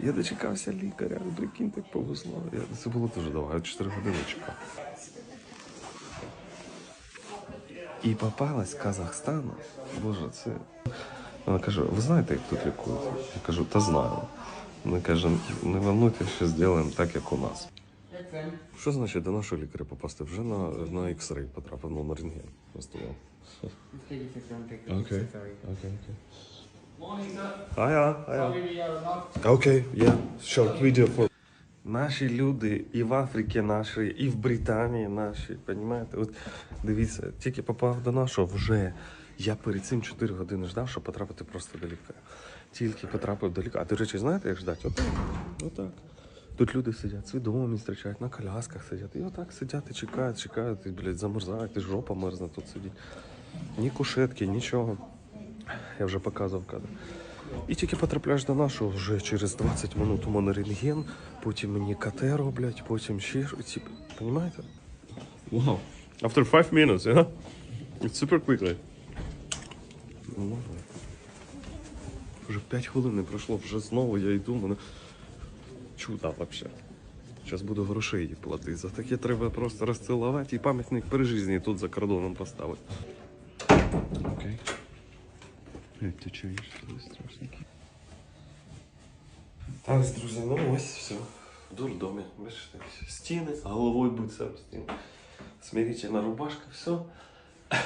Я дочекався лікаря, прикинь, так повезло. Я, це було дуже довго, я 4 години чекав. І попалась з Казахстану. Боже, це. Вона каже, ви знаєте, як тут лікують? Я кажу, та знаю. Вона каже, не волнуйтесь, що зробимо так, як у нас. Що значить до нашого лікаря попасти? Вже на, на X-ray потрапив, ну, на рентген. Окей. Окей, окей. Morning, sir. Ая, ая. Sorry we are not Окей, я short video for... Наші люди і в Африці наші, і в Британії наші, розумієте? От дивіться, тільки попав до нашого вже. Я перед цим 4 години ждав, щоб потрапити просто до лікаря. Тільки потрапив до лікаря. А до речі, знаєте, як ждати? Отак. Отак. Тут люди сидять, свідомі зустрічають, на колясках сидять. І отак сидять і чекають, чекають, і, блядь, замерзають, і жопа мерзне тут сидить. Ні кушетки, нічого. Я вже показував кадр. І тільки потрапляєш до нашого вже через 20 минут у мене рентген, потім мені КТ роблять, потім ще. Типу, Понімаєте? Wow. After 5 minutes, yeah? It's super quickly. Ну, Вже 5 хвилин не пройшло, вже знову я йду, мене чудо взагалі. Зараз буду грошей їй платити. За таке треба просто розцілувати і пам'ятник при житті тут за кордоном поставити. Okay. We ти чуєш, this. Так, друзі, ну ось все. В дурдомі. Бачите, стіни, головою будь сам стіни. Смирительна рубашка, все.